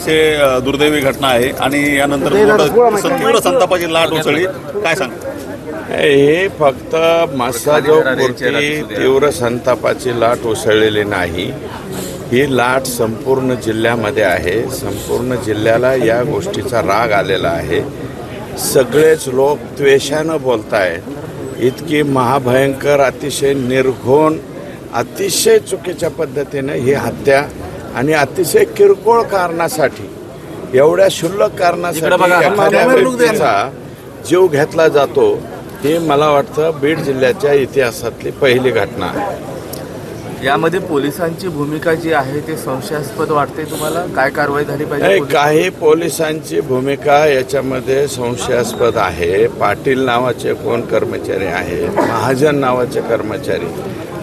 अतिशय दुर्दैवी घटना आहे आणि यानंतर तीव्र संतापाची लाट उसळली. काय सांग? हे फक्त मसाजोपुरती तीव्र संतापाची लाट उसळलेली नाही ही लाट संपूर्ण जिल्ह्यामध्ये आहे. संपूर्ण जिल्ह्याला या गोष्टीचा राग आलेला आहे. सगळेच लोक द्वेषानं बोलतायत. इतकी महाभयंकर अतिशय निर्घोण अतिशय चुकीच्या पद्धतीनं ही हत्या आणि अतिशय किरकोळ कारणासाठी एवढ्या क्षुल्लक कारणासाठी एखाद्या व्यक्तीचा जीव घेतला जातो ही मला वाटतं बीड जिल्ह्याच्या इतिहासातली पहिली घटना. आहे यामध्ये पोलिसांची भूमिका जी आहे ते संशयास्पद वाटते तुम्हाला? काय कारवाई झाली नाही, पाहिजे काही पोलिसांची भूमिका याच्यामध्ये संशयास्पद आहे. पाटील नावाचे कोण कर्मचारी आहेत? महाजन नावाचे कर्मचारी.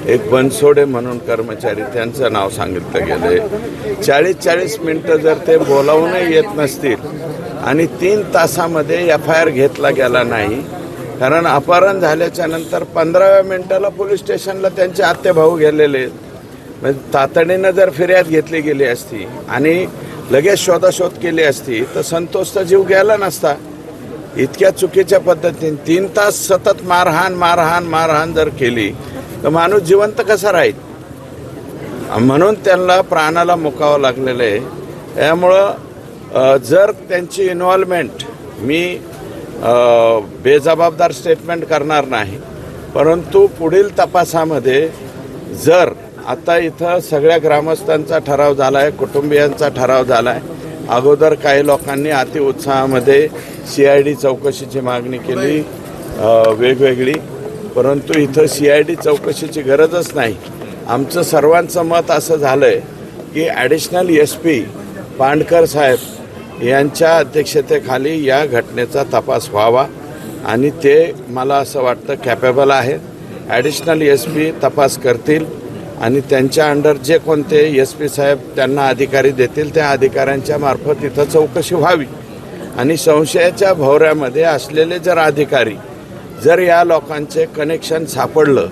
एक बनसोडे म्हणून कर्मचारी त्यांचं नाव सांगितलं गेलंय चाळीस चाळीस मिनिटं जर ते बोलावूनही येत नसतील आणि तीन तासामध्ये एफ आय आर घेतला गेला नाही कारण अपहरण झाल्याच्यानंतर पंधराव्या मिनिटाला पोलीस स्टेशनला त्यांचे आत्ते भाऊ गेलेले आहेत. म्हणजे तातडीनं जर फिर्याद घेतली गेली असती आणि लगेच शोधाशोध केली असती तर संतोषचा जीव गेला नसता इतक्या चुकीच्या पद्धतीने तीन तास सतत मारहाण मारहाण मारहाण जर केली तर माणूस जिवंत कसा राहील? म्हणून त्यांना प्राणाला मुकावं लागलेलं आहे. त्यामुळं जर त्यांची इन्व्हॉल्वमेंट मी बेजबाबदार स्टेटमेंट करणार नाही परंतु पुढील तपासामध्ये जर आता इथं सगळ्या ग्रामस्थांचा ठराव झाला आहे कुटुंबियांचा ठराव झाला आहे अगोदर काही लोकांनी अतिउत्साहामध्ये सी आय डी चौकशीची मागणी केली वेगवेगळी. परंतु इथं सी आय डी चौकशीची गरजच नाही. आमचं सर्वांचं मत असं झालं आहे की ॲडिशनल एस पी पांडकर साहेब यांच्या अध्यक्षतेखाली या घटनेचा तपास व्हावा आणि ते मला असं वाटतं कॅपेबल आहेत. ॲडिशनल एस पी तपास करतील आणि त्यांच्या अंडर जे कोणते एस पी साहेब त्यांना अधिकारी देतील त्या अधिकाऱ्यांच्या मार्फत इथं चौकशी व्हावी. आणि संशयाच्या भोवऱ्यामध्ये असलेले जर अधिकारी जर या लोकांचे कनेक्शन सापडलं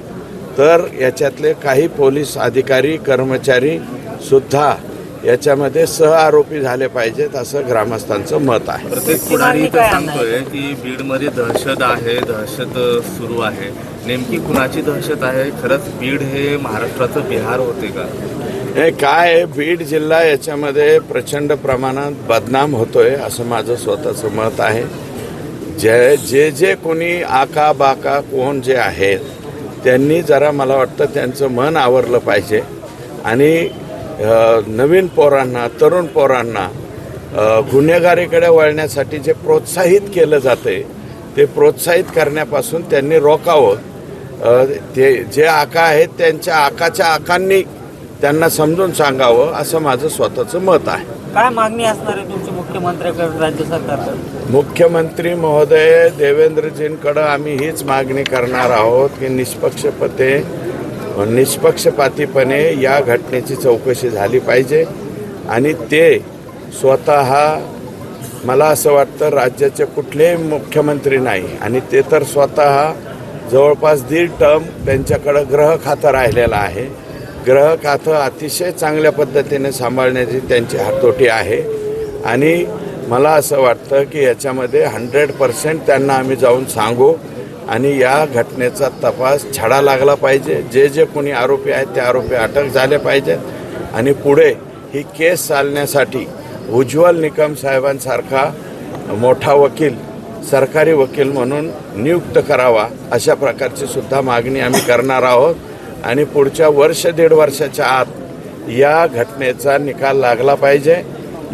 तर याच्यातले काही पोलीस अधिकारी कर्मचारी सुद्धा याच्यामध्ये सहआरोपी झाले पाहिजेत असं ग्रामस्थांचं मत आहे. प्रत्येक तर सांगतोय की बीडमध्ये दहशत आहे दहशत सुरू आहे. नेमकी कुणाची दहशत आहे? खरंच बीड हे महाराष्ट्राचं बिहार होते का? हे काय आहे, बीड जिल्हा याच्यामध्ये प्रचंड प्रमाणात बदनाम होतोय असं माझं स्वतःचं मत आहे. जे जे जे कोणी आका बाका कोण जे आहेत त्यांनी जरा मला वाटतं त्यांचं मन आवरलं पाहिजे. आणि नवीन पोरांना तरुण पोरांना गुन्हेगारीकडे वळण्यासाठी जे प्रोत्साहित केलं जाते ते प्रोत्साहित करण्यापासून त्यांनी रोकावं ते जे आका आहेत त्यांच्या आकाच्या आकांनी त्यांना समजून सांगावं असं माझं स्वतःचं मत आहे. काय मागणी असणार आहे तुमची मुख्यमंत्र्याकडे राज्य सरकारकडे? मुख्यमंत्री महोदय देवेंद्रजींकडं आम्ही हीच मागणी करणार आहोत की निष्पक्षपते निष्पक्षपातीपणे या घटनेची चौकशी झाली पाहिजे. आणि ते स्वतः मला असं वाटतं राज्याचे कुठलेही मुख्यमंत्री नाही. आणि ते तर स्वतः जवळपास दीड टर्म त्यांच्याकडं ग्रह खातं राहिलेलं आहे. ग्रह खातं अतिशय चांगल्या पद्धतीने सांभाळण्याची त्यांची हातोटी आहे. आणि मला असं वाटतं की याच्यामध्ये हंड्रेड पर्सेंट त्यांना आम्ही जाऊन सांगू आणि या घटनेचा तपास छडा लागला पाहिजे. जे जे कोणी आरोपी आहेत ते आरोपी अटक झाले पाहिजेत. आणि पुढे ही केस चालण्यासाठी उज्ज्वल निकम साहेबांसारखा मोठा वकील सरकारी वकील म्हणून नियुक्त करावा अशा प्रकारची सुद्धा मागणी आम्ही करणार आहोत. आणि पुढच्या वर्ष दीड वर्षाच्या आत या घटनेचा निकाल लागला पाहिजे.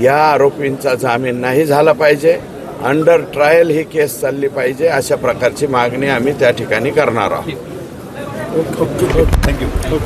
या आरोपींचा जामीन नाही झाला पाहिजे. अंडर ट्रायल ही केस चालली पाहिजे अशा प्रकारची मागणी आम्ही त्या ठिकाणी करणार आहोत. थँक्यू